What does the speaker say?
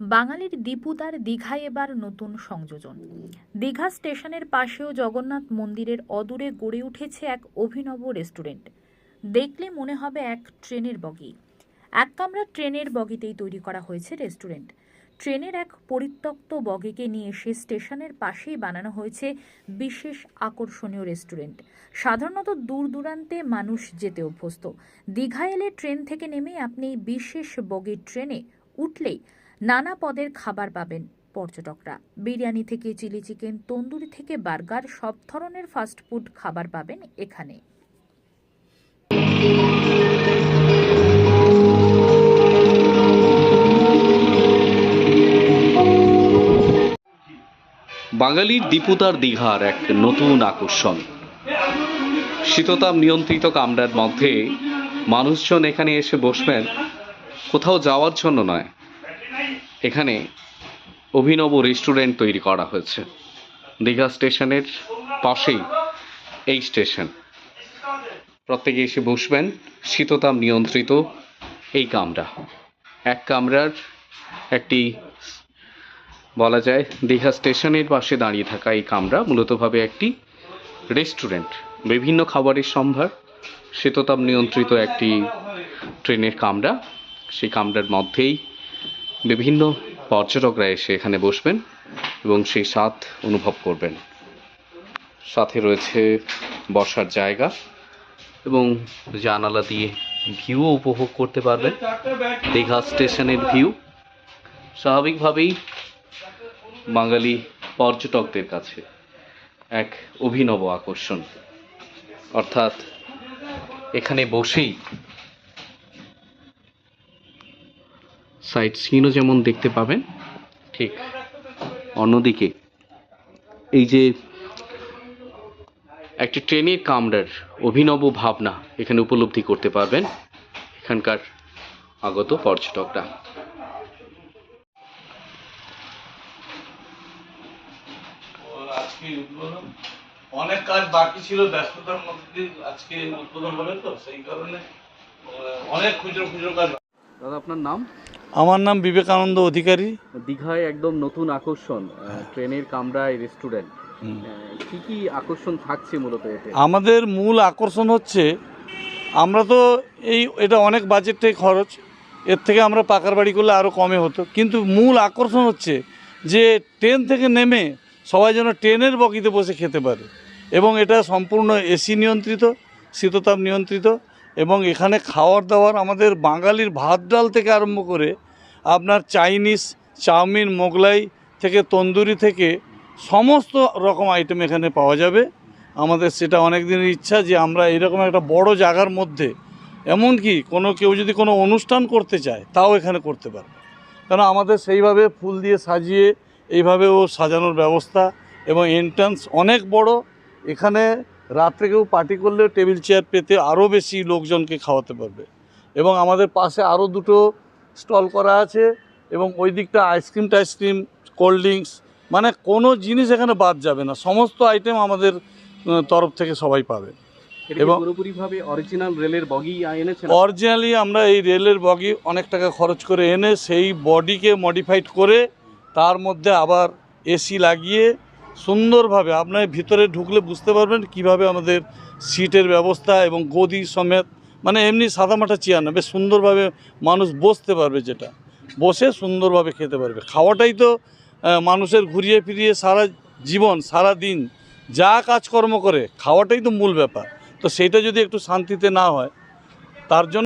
বাঙালির দীপুদার দীঘায় এবার নতুন সংযোজন। দীঘা স্টেশনের পাশেও জগন্নাথ মন্দিরের অদূরে গড়ে উঠেছে এক অভিনব রেস্টুরেন্ট। দেখলে মনে হবে এক ট্রেনের বগি। এক কামরা ট্রেনের বগিতেই তৈরি করা হয়েছে রেস্টুরেন্ট। ট্রেনের এক পরিত্যক্ত বগিকে নিয়ে এসে স্টেশনের পাশেই বানানো হয়েছে বিশেষ আকর্ষণীয় রেস্টুরেন্ট। সাধারণত দূর দূরান্তে মানুষ যেতে অভ্যস্ত। দীঘা এলে ট্রেন থেকে নেমে আপনি বিশেষ বগির ট্রেনে উঠলেই নানা পদের খাবার পাবেন পর্যটকরা। বিরিয়ানি থেকে চিলি চিকেন, তন্দুরি থেকে বার্গার, সব ধরনের ফাস্টফুড খাবার পাবেন এখানে। বাঙালির দীপুতার দীঘার এক নতুন আকর্ষণ। শীততাপ নিয়ন্ত্রিত কামরার মধ্যে মানুষজন এখানে এসে বসবেন, কোথাও যাওয়ার জন্য নয়। এখানে অভিনব রেস্টুরেন্ট তৈরি করা হয়েছে। দীঘা স্টেশনের পাশেই এই স্টেশন। প্রত্যেকে এসে বসবেন। শীততাপ নিয়ন্ত্রিত এই কামরা। এক কামরার একটি বলা যায় দীঘা স্টেশনের পাশে দাঁড়িয়ে থাকা এই কামরা মূলতভাবে একটি রেস্টুরেন্ট। বিভিন্ন খাবারের সম্ভার, শীততাপ নিয়ন্ত্রিত একটি ট্রেনের কামরা। সেই কামরার মধ্যেই বিভিন্ন পর্যটকরা এসে এখানে বসবেন এবং সেই স্বাদ অনুভব করবেন। সাথে রয়েছে বসার জায়গা এবং জানালা দিয়ে ভিউও উপভোগ করতে পারবেন। দীঘা স্টেশনের ভিউ। স্বাভাবিকভাবেই বাঙালি পর্যটকদের কাছে এক অভিনব আকর্ষণ। অর্থাৎ এখানে বসেই সাইট সিনও যেমন দেখতে পাবেন ঠিক অন্যদিকে এই যে একটি ট্রেনের কামরার অভিনব ভাবনা এখানে উপলব্ধি করতে পারবেন এখানকার আগত পর্যটকরা। অনেক কাজ বাকি ছিল ব্যস্ততার মধ্যে আজকে উদ্বোধন হবে তো সেই কারণে অনেক খুচরো খুচরো কাজ দাদা আপনার নাম? আমার নাম বিবেকানন্দ অধিকারী। দীঘায় একদম নতুন আকর্ষণ আহ, ট্রেনের কামরায় রেস্টুরেন্ট। কি কি আকর্ষণ থাকছে মূলত এতে? আমাদের মূল আকর্ষণ হচ্ছে আমরা তো এই এটা অনেক বাজেটটাই খরচ এর থেকে আমরা পাকার বাড়ি করলে আরও কমে হতো। কিন্তু মূল আকর্ষণ হচ্ছে যে ট্রেন থেকে নেমে সবাই যেন ট্রেনের বগিতে বসে খেতে পারে। এবং এটা সম্পূর্ণ এসি নিয়ন্ত্রিত শীততাপ নিয়ন্ত্রিত এবং এখানে খাওয়ার দাওয়ার আমাদের বাঙালির ভাত ডাল থেকে আরম্ভ করে আপনার চাইনিজ, চাউমিন, মোগলাই থেকে তন্দুরি থেকে সমস্ত রকম আইটেম এখানে পাওয়া যাবে। আমাদের সেটা অনেক দিনের ইচ্ছা যে আমরা এরকম একটা বড় জায়গার মধ্যে, এমনকি কোনো কেউ যদি কোনো অনুষ্ঠান করতে চায়, তাও এখানে করতে পারবে। কারণ আমাদের সেইভাবে ফুল দিয়ে সাজিয়ে এইভাবেও সাজানোর ব্যবস্থা এবং এন্ট্রান্স অনেক বড়। এখানে রাত্রে কেউ পার্টি করলেও টেবিল চেয়ার পেতে আরও বেশি লোকজনকে খাওয়াতে পারবে। এবং আমাদের পাশে আরও দুটো স্টল করা আছে এবং ওই দিকটা আইসক্রিম টাইসক্রিম কোল্ড ড্রিঙ্কস মানে কোনো জিনিস এখানে বাদ যাবে না। সমস্ত আইটেম আমাদের তরফ থেকে সবাই পাবে। এবং পুরোপুরিভাবে অরিজিনাল রেলের বগি এনেছেন? অরিজিনালি আমরা এই রেলের বগি অনেক টাকা খরচ করে এনে সেই বডিকে মডিফাইড করে তার মধ্যে আবার এসি লাগিয়ে সুন্দরভাবে আপনার ভিতরে ঢুকলে বুঝতে পারবেন কীভাবে আমাদের সিটের ব্যবস্থা এবং গদি সমেত মানে এমনি সাদামাটা চেয়ার না, বেশ সুন্দরভাবে মানুষ বসতে পারবে যেটা। বসে সুন্দরভাবে খেতে পারবে। খাওয়াটাই তো মানুষের ঘুরিয়ে ফিরিয়ে সারা জীবন, সারা দিন যা কাজকর্ম করে, খাওয়াটাই তো মূল ব্যাপার। তো সেইটা যদি একটু শান্তিতে না হয়, তার জন্য